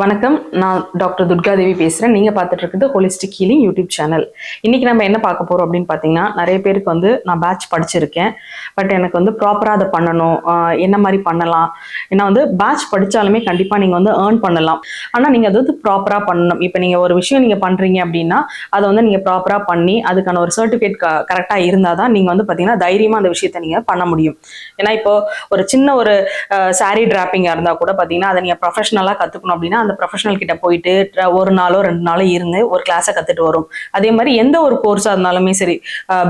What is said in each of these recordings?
வணக்கம். நான் டாக்டர் துர்காதேவி பேசுகிறேன் நீங்கள் பார்த்துட்டு இருக்கிறது ஹோலிஸ்டிக் ஹீலிங் யூடியூப் சேனல். இன்றைக்கி நம்ம என்ன பார்க்க போகிறோம் அப்படின்னு பார்த்தீங்கன்னா நிறைய பேருக்கு வந்து நான் பேட்ச் படிச்சிருக்கேன். பட் எனக்கு வந்து ப்ராப்பராக அதை பண்ணணும். என்ன மாதிரி பண்ணலாம்? ஏன்னா வந்து பேட்ச் படித்தாலுமே கண்டிப்பாக நீங்கள் வந்து ஏர்ன் பண்ணலாம். ஆனால் நீங்கள் அது வந்து ப்ராப்பராக பண்ணணும். இப்போ நீங்கள் ஒரு விஷயம் நீங்கள் பண்ணுறீங்க அப்படின்னா அதை வந்து நீங்கள் ப்ராப்பராக பண்ணி அதுக்கான ஒரு சர்டிஃபிகேட் க கரெக்டாக இருந்தால் தான் நீங்கள் வந்து பார்த்தீங்கன்னா தைரியமாக அந்த விஷயத்தை நீங்கள் பண்ண முடியும். ஏன்னா இப்போ ஒரு சின்ன ஒரு சாரீ டிராப்பிங்காக இருந்தால் கூட பார்த்தீங்கன்னா அதை நீங்கள் ப்ரொஃபஷனலாக கற்றுக்கணும் அப்படின்னா அந்த ப்ரொஃபஷனல் கிட்ட போயிட்டு ஒரு நாளோ ரெண்டு நாளோ இருந்து ஒரு கிளாஸை கற்றுட்டு வரும். அதே மாதிரி எந்த ஒரு கோர்ஸாக இருந்தாலுமே சரி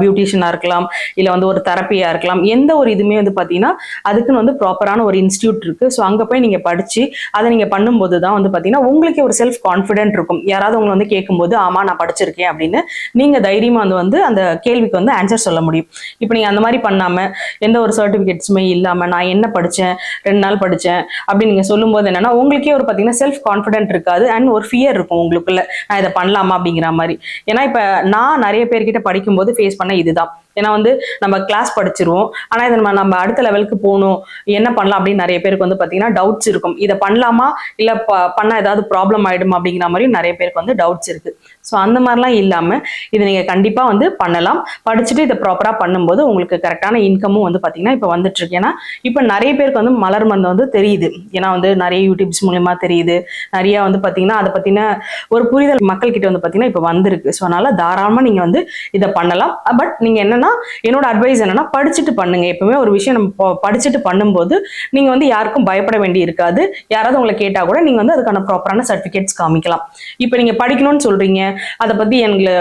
பியூட்டிஷியனாக இருக்கலாம் இல்லை வந்து ஒரு தெரப்பியாக இருக்கலாம் எந்த ஒரு இதுவுமே வந்து பார்த்தீங்கன்னா அதுக்குன்னு வந்து ப்ராப்பரான ஒரு இன்ஸ்டியூட் இருக்குது ஸோ அங்கே போய் நீங்கள் படித்து அதை நீங்கள் பண்ணும்போது தான் வந்து பார்த்தீங்கன்னா உங்களுக்கே ஒரு செல்ஃப் கான்ஃபிடென்ட் இருக்கும். யாராவது உங்களை வந்து கேட்கும்போது ஆமாம் நான் படிச்சிருக்கேன் அப்படின்னு நீங்கள் தைரியமாக வந்து வந்து அந்த கேள்விக்கு வந்து ஆன்சர் சொல்ல முடியும். இப்போ நீங்கள் அந்த மாதிரி பண்ணாமல் எந்த ஒரு சர்டிஃபிகேட்ஸுமே இல்லாமல் நான் என்ன படித்தேன் ரெண்டு நாள் படித்தேன் அப்படின்னு நீங்கள் சொல்லும்போது என்னன்னா உங்களுக்கே ஒரு பார்த்தீங்கன்னா செல்ஃப் கான்ஃபிடென்ட் இருக்காது. அண்ட் ஒரு ஃபியர் இருக்கும் உங்களுக்குள்ள. நான் இதை பண்ணலாமா அப்படிங்கிற மாதிரி. ஏன்னா இப்போ நான் நிறைய பேர்கிட்ட படிக்கும்போது ஃபேஸ் பண்ண இதுதான். ஏன்னா வந்து நம்ம கிளாஸ் படிச்சிருவோம். ஆனால் இதை நம்ம நம்ம அடுத்த லெவலுக்கு போகணும். என்ன பண்ணலாம் அப்படின்னு நிறைய பேருக்கு வந்து பார்த்தீங்கன்னா டவுட்ஸ் இருக்கும். இதை பண்ணலாமா? இல்லை ப பண்ணால் ஏதாவது ப்ராப்ளம் ஆயிடுமா அப்படிங்கிற மாதிரி நிறைய பேருக்கு வந்து டவுட்ஸ் இருக்கு. ஸோ அந்த மாதிரிலாம் இல்லாமல் இதை நீங்கள் கண்டிப்பாக வந்து பண்ணலாம். படிச்சுட்டு இதை ப்ராப்பராக பண்ணும்போது உங்களுக்கு கரெக்டான இன்கமும் வந்து பார்த்தீங்கன்னா இப்போ வந்துட்டு இருக்கு ஏன்னா இப்போ நிறைய பேருக்கு வந்து மலர் மருந்து வந்து தெரியுது. ஏன்னா வந்து நிறைய யூடியூப்ஸ் மூலயமா தெரியுது. நிறைய வந்து பார்த்தீங்கன்னா அதை பற்றின ஒரு புரிதல் மக்கள்கிட்ட வந்து பார்த்தீங்கன்னா இப்போ வந்திருக்கு. ஸோ அதனால தாராளமாக நீங்கள் வந்து இதை பண்ணலாம். பட் நீங்கள் என்னன்னா என்னோட அட்வைஸ் என்னன்னா படிச்சுட்டு பண்ணுங்க. எப்பவுமே ஒரு விஷயம் நம்ம படிச்சுட்டு பண்ணும்போது நீங்க வந்து யாருக்கும் பயப்பட வேண்டி இருக்காது. யாராவது உங்களை கேட்டா கூட நீங்க வந்து அதுக்கான ப்ராப்பரான சர்டிஃபிகேட்ஸ் காமிக்கலாம். இப்போ நீங்க படிக்கணும்னு சொல்றீங்க. அதை பத்தி எங்களை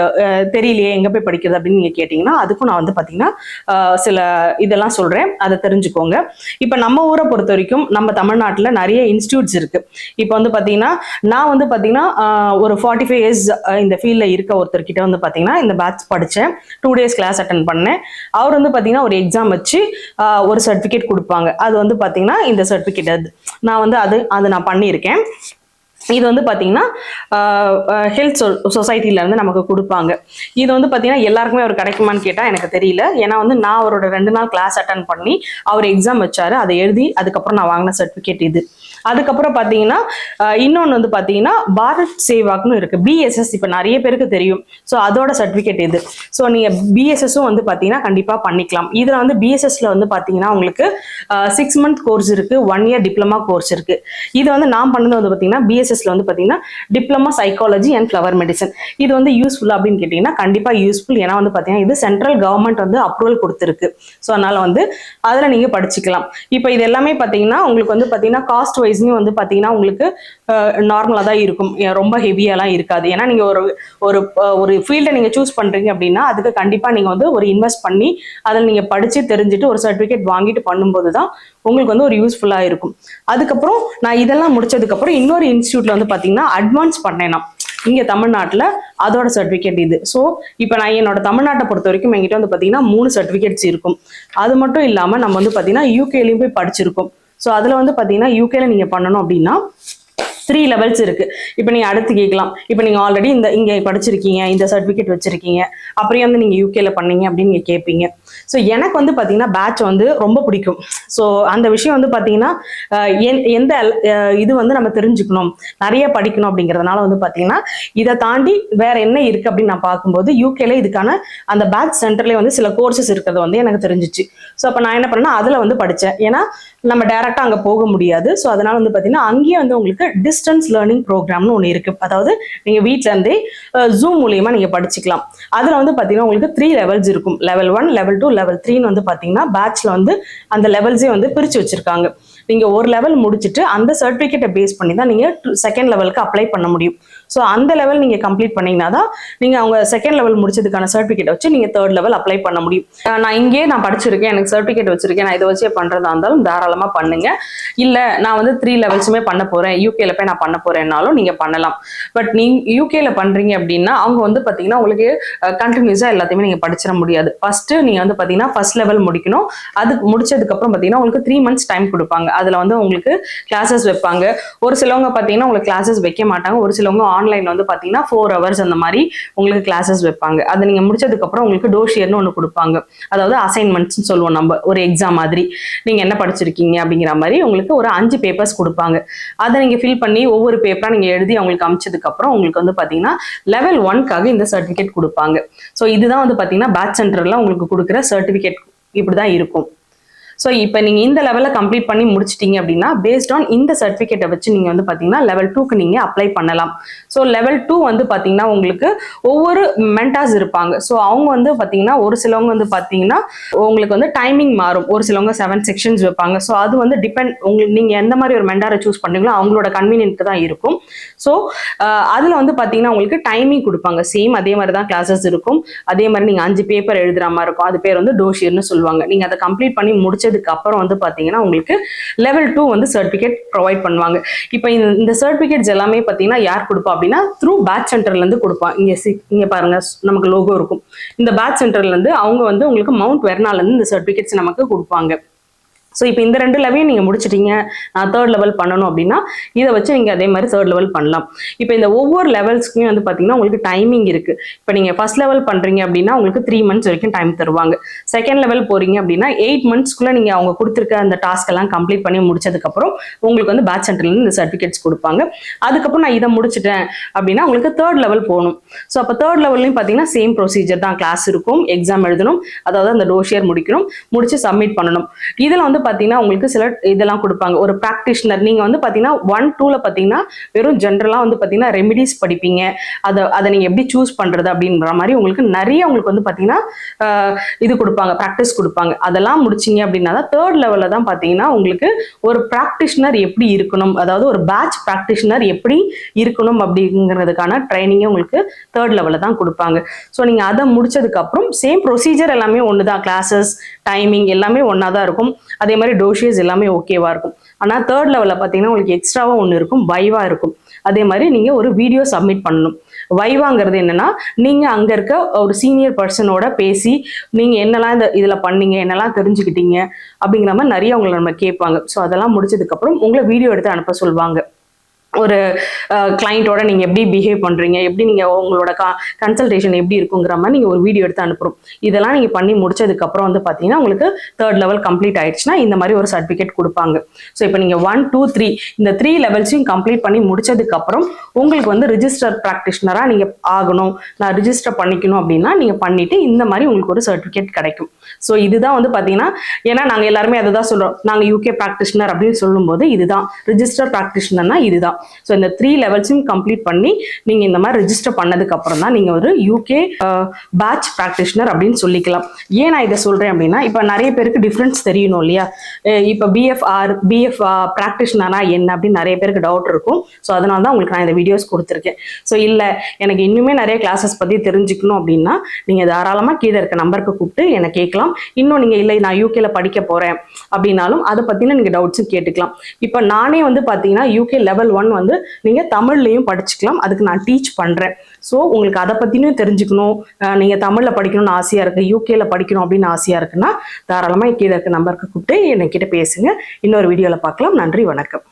தெரியலையே எங்க போய் படிக்கிறது அப்படின்னு நீங்க கேட்டீங்கன்னா அதுக்கும் நான் வந்து பாத்தீங்கன்னா சில இதெல்லாம் சொல்றேன். அதை தெரிஞ்சுக்கோங்க. இப்போ நம்ம ஊரை பொறுத்த வரைக்கும் நம்ம தமிழ்நாட்டில் நிறைய இன்ஸ்டியூட்ஸ் இருக்கு. இப்போ வந்து பாத்தீங்கன்னா நான் வந்து பாத்தீங்கன்னா ஒரு ஃபார்ட்டி ஃபைவ் இயர்ஸ் இந்த ஃபீல்ட்ல இருக்க ஒருத்தர்கிட்ட வந்து பாத்தீங்கன்னா இந்த பேட்ச் படிச்சேன். டூ டேஸ் கிளாஸ் அட்டன் பண்ணேன். அவர் வந்து பாத்தீங்கன்னா ஒரு எக்ஸாம் வச்சு ஆஹ், ஒரு சர்டிஃபிகேட் கொடுப்பாங்க. அது வந்து பாத்தீங்கன்னா இந்த சர்டிஃபிகேட் அது. நான் வந்து அது அது நான் பண்ணியிருக்கேன். இது வந்து பார்த்தீங்கன்னா ஹெல்த் சொசைட்டிலேருந்து நமக்கு கொடுப்பாங்க. இது வந்து பார்த்தீங்கன்னா எல்லாருக்குமே அவர் கிடைக்குமான்னு கேட்டால் எனக்கு தெரியல. ஏன்னா வந்து நான் அவரோட ரெண்டு நாள் கிளாஸ் அட்டன் பண்ணி அவர் எக்ஸாம் வச்சாரு. அதை எழுதி அதுக்கப்புறம் நான் வாங்கின சர்டிஃபிகேட் இது. அதுக்கப்புறம் பார்த்தீங்கன்னா இன்னொன்று வந்து பார்த்தீங்கன்னா பாரத் சேவாக்னு இருக்கு. பிஎஸ்எஸ் இப்போ நிறைய பேருக்கு தெரியும். ஸோ அதோட சர்டிஃபிகேட் இது. ஸோ நீங்கள் பிஎஸ்எஸும் வந்து பார்த்தீங்கன்னா கண்டிப்பாக பண்ணிக்கலாம். இதில் வந்து பிஎஸ்எஸ்ல வந்து பார்த்தீங்கன்னா உங்களுக்கு சிக்ஸ் மந்த் கோர்ஸ் இருக்கு ஒன் இயர் டிப்ளமா கோர்ஸ் இருக்கு. இது வந்து நான் பண்ணது வந்து பார்த்தீங்கன்னா பிஎஸ்எஸ்ல வந்து பார்த்தீங்கன்னா diploma psychology and flower medicine இது வந்து யூஸ்ஃபுல் அப்படின்னு கேட்டிங்கன்னா கண்டிப்பாக யூஸ்ஃபுல் ஏன்னா வந்து பார்த்தீங்கன்னா இது சென்ட்ரல் கவர்மெண்ட் வந்து அப்ரூவல் கொடுத்துருக்கு. ஸோ அதனால வந்து அதில் நீங்கள் படிச்சுக்கலாம். இப்போ இது எல்லாமே பார்த்தீங்கன்னா உங்களுக்கு வந்து பார்த்தீங்கன்னா காஸ்ட் ப்ரைஸ்லையும் வந்து பார்த்தீங்கன்னா உங்களுக்கு நார்மலாக தான் இருக்கும். ரொம்ப ஹெவியாலாம் இருக்காது. ஏன்னா நீங்கள் ஒரு ஒரு ஒரு ஃபீல்டை நீங்கள் சூஸ் பண்ணுறீங்க அப்படின்னா அதுக்கு கண்டிப்பாக நீங்கள் வந்து ஒரு இன்வெஸ்ட் பண்ணி அதில் நீங்கள் படித்து தெரிஞ்சுட்டு ஒரு சர்டிஃபிகேட் வாங்கிட்டு பண்ணும்போது தான் உங்களுக்கு வந்து ஒரு யூஸ்ஃபுல்லாக இருக்கும். அதுக்கப்புறம் நான் இதெல்லாம் முடிச்சதுக்கப்புறம் இன்னொரு இன்ஸ்டியூட்டில் வந்து பார்த்தீங்கன்னா அட்வான்ஸ் பண்ணேன் நான். இங்கே தமிழ்நாட்டில் அதோட சர்டிஃபிகேட் இது. ஸோ இப்போ நான் என்னோட தமிழ்நாட்டை பொறுத்த வரைக்கும் என்கிட்ட வந்து பார்த்தீங்கன்னா மூணு சர்டிஃபிகேட்ஸ் இருக்கும். அது மட்டும் இல்லாமல் நம்ம வந்து பார்த்தீங்கன்னா யூகேலையும் போய் படிச்சிருக்கோம். ஸோ அதில் வந்து பார்த்தீங்கன்னா யூகேல நீங்கள் பண்ணணும் அப்படின்னா த்ரீ லெவல்ஸ் இருக்கு. இப்போ நீங்க அடுத்து கேட்கலாம். இப்போ நீங்க ஆல்ரெடி இந்த இங்க படிச்சிருக்கீங்க இந்த சர்டிஃபிகேட் வச்சிருக்கீங்க. அப்புறம் வந்து நீங்க யூகேல பண்ணீங்க அப்படின்னு நீங்க கேட்பீங்க ஸோ எனக்கு வந்து பார்த்தீங்கன்னா பேட்ச் வந்து ரொம்ப பிடிக்கும். ஸோ அந்த விஷயம் வந்து பார்த்தீங்கன்னா எந்த இது வந்து நம்ம தெரிஞ்சுக்கணும். நிறைய படிக்கணும் அப்படிங்கிறதுனால வந்து பார்த்தீங்கன்னா இதை தாண்டி வேற என்ன இருக்கு அப்படின்னு நான் பார்க்கும்போது யூகேல இதுக்கான அந்த பேட்ச் சென்டர்லேயே வந்து சில கோர்சஸ் இருக்கிறது வந்து எனக்கு தெரிஞ்சிச்சு. ஸோ அப்போ நான் என்ன பண்ணேன்னா அதில் வந்து படித்தேன் ஏன்னா நம்ம டேரெக்டாக அங்கே போக முடியாது. ஸோ அதனால வந்து பார்த்தீங்கன்னா அங்கேயே வந்து உங்களுக்கு டிஸ்டன்ஸ் லேர்னிங் ப்ரோக்ராம்னு ஒன்று இருக்கு. அதாவது நீங்கள் வீட்டிலேருந்தே ஜூம் மூலியமாக நீங்கள் படிச்சுக்கலாம். அதில் வந்து பார்த்தீங்கன்னா உங்களுக்கு த்ரீ லெவல்ஸ் இருக்கும். Level one level two level த்ரீன்னு வந்து பார்த்தீங்கன்னா பேட்ச்ல வந்து அந்த லெவல்ஸே வந்து பிரித்து வச்சிருக்காங்க. நீங்கள் ஒரு லெவல் முடிச்சுட்டு அந்த சர்டிஃபிகேட்டை பேஸ் பண்ணி தான் நீங்கள் செகண்ட் லெவலுக்கு அப்ளை பண்ண முடியும். ஸோ அந்த லெவல் நீங்கள் கம்ப்ளீட் பண்ணீங்கன்னா தான் நீங்கள் அவங்க செகண்ட் லெவல் முடிச்சதுக்கான சர்டிஃபிகேட் வச்சு நீங்கள் தேர்ட் லெவல் அப்ளை பண்ண முடியும். நான் இங்கேயே நான் படிச்சிருக்கேன் எனக்கு சர்டிஃபிகேட் வச்சிருக்கேன். நான் இதை வச்சே பண்ணுறதா இருந்தாலும் தாராளமாக பண்ணுங்க. இல்லை நான் வந்து த்ரீ லெவல்ஸுமே பண்ண போகிறேன் யூகேல போய் நான் பண்ண போகிறேன்னாலும் நீங்கள் பண்ணலாம். பட் நீங்க யூகேல பண்ணுறீங்க அப்படின்னா அவங்க வந்து பார்த்தீங்கன்னா உங்களுக்கு கண்டினியூஸாக எல்லாத்தையுமே நீங்கள் படிச்சிட முடியாது. ஃபர்ஸ்ட் நீங்கள் வந்து பார்த்தீங்கன்னா ஃபர்ஸ்ட் லெவல் முடிக்கணும். அது முடிச்சதுக்கப்புறம் பார்த்தீங்கன்னா உங்களுக்கு த்ரீ மந்த்ஸ் டைம் கொடுப்பாங்க. அதில் வந்து உங்களுக்கு கிளாஸஸ் வைப்பாங்க. ஒரு சிலவங்க பார்த்தீங்கன்னா உங்களுக்கு கிளாஸஸ் வைக்க மாட்டாங்க. ஒரு சிலவங்க ஆன்லைனில் வந்து பார்த்தீங்கன்னா ஃபோர் ஹவர்ஸ் அந்த மாதிரி உங்களுக்கு கிளாஸஸ் வைப்பாங்க. அதை நீங்கள் முடிச்சதுக்கப்புறம் உங்களுக்கு டோஷியர்னு ஒன்று கொடுப்பாங்க. அதாவது அசைன்மெண்ட்ஸ்னு சொல்லுவோம் நம்ம. ஒரு எக்ஸாம் மாதிரி. நீங்கள் என்ன படிச்சிருக்கீங்க அப்படிங்கிற மாதிரி உங்களுக்கு ஒரு அஞ்சு பேப்பர்ஸ் கொடுப்பாங்க. அதை நீங்கள் ஃபில் பண்ணி ஒவ்வொரு பேப்பராக நீங்கள் எழுதி அவங்களுக்கு அமிச்சதுக்கப்புறம் உங்களுக்கு வந்து பார்த்தீங்கன்னா லெவல் ஒன்க்காக இந்த சர்டிஃபிகேட் கொடுப்பாங்க. ஸோ இதுதான் வந்து பார்த்தீங்கன்னா பேட்ச் சென்டரில் உங்களுக்கு கொடுக்குற சர்டிஃபிகேட் இப்படி தான் இருக்கும். ஸோ இப்போ நீங்கள் இந்த லெவலில் கம்ப்ளீட் பண்ணி முடிச்சிட்டீங்க அப்படின்னா பேஸ்ட் ஆன் இந்த சர்டிஃபிகேட்டை வச்சு நீங்கள் வந்து பார்த்தீங்கன்னா லெவல் டூக்கு நீங்கள் அப்ளை பண்ணலாம். ஸோ லெவல் டூ வந்து பார்த்தீங்கன்னா உங்களுக்கு ஒவ்வொரு மென்டாஸ் இருப்பாங்க. ஸோ அவங்க வந்து பார்த்தீங்கன்னா ஒரு சிலவங்க வந்து பார்த்தீங்கன்னா உங்களுக்கு வந்து டைமிங் மாறும். ஒரு சிலவங்க செவன் செக்ஷன்ஸ் வைப்பாங்க. ஸோ அது வந்து டிபெண்ட் உங்களுக்கு நீங்கள் எந்த மாதிரி ஒரு மென்டாரை சூஸ் பண்ணுறீங்களோ அவங்களோட கன்வீனியன்ட்டு தான் இருக்கும். ஸோ அதில் வந்து பார்த்தீங்கன்னா உங்களுக்கு டைமிங் கொடுப்பாங்க. சேம் அதே மாதிரி தான் கிளாஸஸ் இருக்கும். அதே மாதிரி நீங்கள் அஞ்சு பேப்பர் எழுதுகிற மாதிரி இருக்கும். அது பேர் வந்து டோஷியர்னு சொல்லுவாங்க. நீங்கள் அதை கம்ப்ளீட் பண்ணி முடிச்சதுக்கு அப்புறம் வந்து பார்த்தீங்கன்னா உங்களுக்கு லெவல் டூ வந்து சர்டிஃபிகேட் ப்ரொவைட் பண்ணுவாங்க. இப்போ இந்த இந்த சர்டிஃபிகேட்ஸ் எல்லாமே பார்த்தீங்கன்னா யார் கொடுப்பா அப்படின்னா த்ரூ பேட்ச் சென்டர்லேருந்து கொடுப்பான் இங்கே சி இங்கே பாருங்க நமக்கு லோகோ இருக்கும். இந்த பேட்ச் சென்டர்லேருந்து அவங்க வந்து உங்களுக்கு மவுண்ட் வெர்னாலேருந்து இந்த சர்டிஃபிகேட்ஸ் நமக்கு கொடுப்பாங்க. ஸோ இப்போ இந்த ரெண்டு லெவலையும் நீங்கள் முடிச்சிட்டீங்க. நான் தேர்ட் லெவல் பண்ணணும் அப்படின்னா இதை வச்சு நீங்கள் அதே மாதிரி தேர்ட் லெவல் பண்ணலாம். இப்போ இந்த ஒவ்வொரு லெவல்ஸ்க்குமே வந்து பார்த்தீங்கன்னா உங்களுக்கு டைமிங் இருக்குது இப்போ நீங்கள் ஃபர்ஸ்ட் லெவல் பண்ணுறீங்க அப்படின்னா உங்களுக்கு த்ரீ மந்த்ஸ் வரைக்கும் டைம் தருவாங்க. செகண்ட் லெவல் போகிறீங்க அப்படின்னா எயிட் மந்த்ஸ்க்குள்ளே நீங்கள் அவங்க கொடுத்துருக்க அந்த டாஸ்க் எல்லாம் கம்ப்ளீட் பண்ணி முடிச்சதுக்கப்புறம் உங்களுக்கு வந்து பேட்ச் சென்டர்லேருந்து இந்த சர்டிஃபிகேட்ஸ் கொடுப்பாங்க. அதுக்கப்புறம் நான் இதை முடிச்சிட்டேன் அப்படின்னா உங்களுக்கு தேர்ட் லெவல் போகணும். ஸோ அப்போ தேர்ட் லெவல்லையும் பார்த்தீங்கன்னா சேம் ப்ரொசீஜர் தான். கிளாஸ் இருக்கும் எக்ஸாம் எழுதணும். அதாவது அந்த டோஷியர் முடிக்கணும். முடிச்சு சப்மிட் பண்ணணும். இதில் வந்து பார்த்தீங்கன்னா உங்களுக்கு சில இதெல்லாம் கொடுப்பாங்க. ஒரு ப்ராக்டிஷனர் நீங்கள் வந்து பார்த்தீங்கன்னா ஒன் டூவில் பார்த்தீங்கன்னா வெறும் ஜென்ரலாக வந்து பார்த்தீங்கன்னா ரெமிடிஸ் படிப்பீங்க. அதை அதை நீங்கள் எப்படி சூஸ் பண்ணுறது அப்படின்ற மாதிரி உங்களுக்கு நிறைய உங்களுக்கு வந்து பார்த்தீங்கன்னா இது கொடுப்பாங்க ப்ராக்டிஸ் கொடுப்பாங்க. அதெல்லாம் முடிச்சிங்க அப்படின்னா தான் தேர்ட் லெவலில் தான் பார்த்தீங்கன்னா உங்களுக்கு ஒரு ப்ராக்டிஷனர் எப்படி இருக்கணும் அதாவது ஒரு பேட்ச் ப்ராக்டிஷனர் எப்படி இருக்கணும் அப்படிங்கிறதுக்கான ட்ரைனிங்கே உங்களுக்கு தேர்ட் லெவலில் தான் கொடுப்பாங்க. ஸோ நீங்கள் அதை முடிச்சதுக்கப்புறம் சேம் ப்ரொசீஜர் எல்லாமே ஒன்று தான் கிளாஸஸ் டைமிங் எல்லாமே ஒன்றா தான் இருக்கும். அதே அதே மாதிரி டோஷியஸ் எல்லாமே ஓகேவா இருக்கும். ஆனால் தேர்ட் லெவலில் பார்த்தீங்கன்னா உங்களுக்கு எக்ஸ்ட்ராவாக ஒன்று இருக்கும் வைவா இருக்கும். அதே மாதிரி நீங்கள் ஒரு வீடியோ சப்மிட் பண்ணணும். வைவாங்கிறது என்னன்னா நீங்கள் அங்கே இருக்க ஒரு சீனியர் பர்சனோட பேசி நீங்கள் என்னெல்லாம் இந்த இதில் பண்ணீங்க என்னெல்லாம் தெரிஞ்சுக்கிட்டீங்க அப்படிங்கிற மாதிரி நிறைய உங்களை நம்ம கேட்பாங்க. ஸோ அதெல்லாம் முடிச்சதுக்கப்புறம் உங்களை வீடியோ எடுத்து அனுப்ப சொல்லுவாங்க ஒரு கிளைண்ட்டோட நீங்கள் எப்படி பிஹேவ் பண்ணுறீங்க எப்படி நீங்கள் உங்களோட கா கன்சல்டேஷன் எப்படி இருக்குங்கிற மாதிரி நீங்கள் ஒரு வீடியோ எடுத்து அனுப்புகிறோம் இதெல்லாம் நீங்கள் பண்ணி முடிச்சதுக்கப்புறம் வந்து பார்த்தீங்கன்னா உங்களுக்கு தேர்ட் லெவல் கம்ப்ளீட் ஆயிடுச்சுன்னா இந்த மாதிரி ஒரு சர்டிஃபிகேட் கொடுப்பாங்க. ஸோ இப்போ நீங்கள் ஒன் டூ த்ரீ இந்த த்ரீ லெவல்ஸையும் கம்ப்ளீட் பண்ணி முடிச்சதுக்கப்புறம் உங்களுக்கு வந்து ரிஜிஸ்டர் ப்ராக்டிஷனராக நீங்கள் ஆகணும். நான் ரிஜிஸ்டர் பண்ணிக்கணும் அப்படின்னா நீங்கள் பண்ணிவிட்டு இந்த மாதிரி உங்களுக்கு ஒரு சர்டிஃபிகேட் கிடைக்கும். ஸோ இதுதான் வந்து பார்த்தீங்கன்னா ஏன்னா நாங்கள் எல்லாருமே அதை தான் சொல்கிறோம் நாங்கள் யூகே ப்ராக்டிஷனர் அப்படின்னு சொல்லும்போது இதுதான். ரிஜிஸ்டர் ப்ராக்டிஷனர்னா இதுதான். ஸோ இந்த த்ரீ லெவல்ஸையும் கம்ப்ளீட் பண்ணி நீங்கள் இந்த மாதிரி ரிஜிஸ்டர் பண்ணதுக்கு அப்புறம் தான் நீங்கள் ஒரு யூகே பேட்ச் ப்ராக்டிஷனர் அப்படின்னு சொல்லிக்கலாம். ஏன் நான் இதை சொல்கிறேன் அப்படின்னா இப்போ நிறைய பேருக்கு டிஃப்ரென்ஸ் தெரியணும் இல்லையா? இப்போ பிஎஃப்ஆர் பிஎஃப் ப்ராக்டிஷனர்னா என்ன அப்படின்னு நிறைய பேருக்கு டவுட் இருக்கும். ஸோ அதனால தான் உங்களுக்கு நான் இந்த வீடியோஸ் கொடுத்துருக்கேன். ஸோ இல்லை எனக்கு இன்னுமே நிறைய கிளாஸஸ் பற்றி தெரிஞ்சுக்கணும் அப்படின்னா நீங்கள் தாராளமாக கீழே இருக்க நம்பருக்கு கூப்பிட்டு என்னை கேட்கலாம் இன்னும் நீங்கள் இல்லை நான் யூகேல படிக்க போகிறேன் அப்படின்னாலும் அதை பற்றின நீங்கள் டவுட்ஸும் கேட்டுக்கலாம். இப்போ நானே வந்து பார்த்தீங்கன்னா யூகே லெவல் ஒன் வந்து நீங்கள் தமிழ்லையும் படிச்சுக்கலாம். அதுக்கு நான் டீச் பண்ணுறேன் ஸோ உங்களுக்கு அதை பற்றினும் தெரிஞ்சுக்கணும். நீங்க தமிழில் படிக்கணும்னு ஆசையாக இருக்குது யூகேல படிக்கணும் அப்படின்னு ஆசையாக இருக்குன்னா தாராளமாக கீழே இருக்க நம்பருக்கு கூப்பிட்டு என்கிட்ட பேசுங்க. இன்னொரு வீடியோவில் பார்க்கலாம் நன்றி வணக்கம்.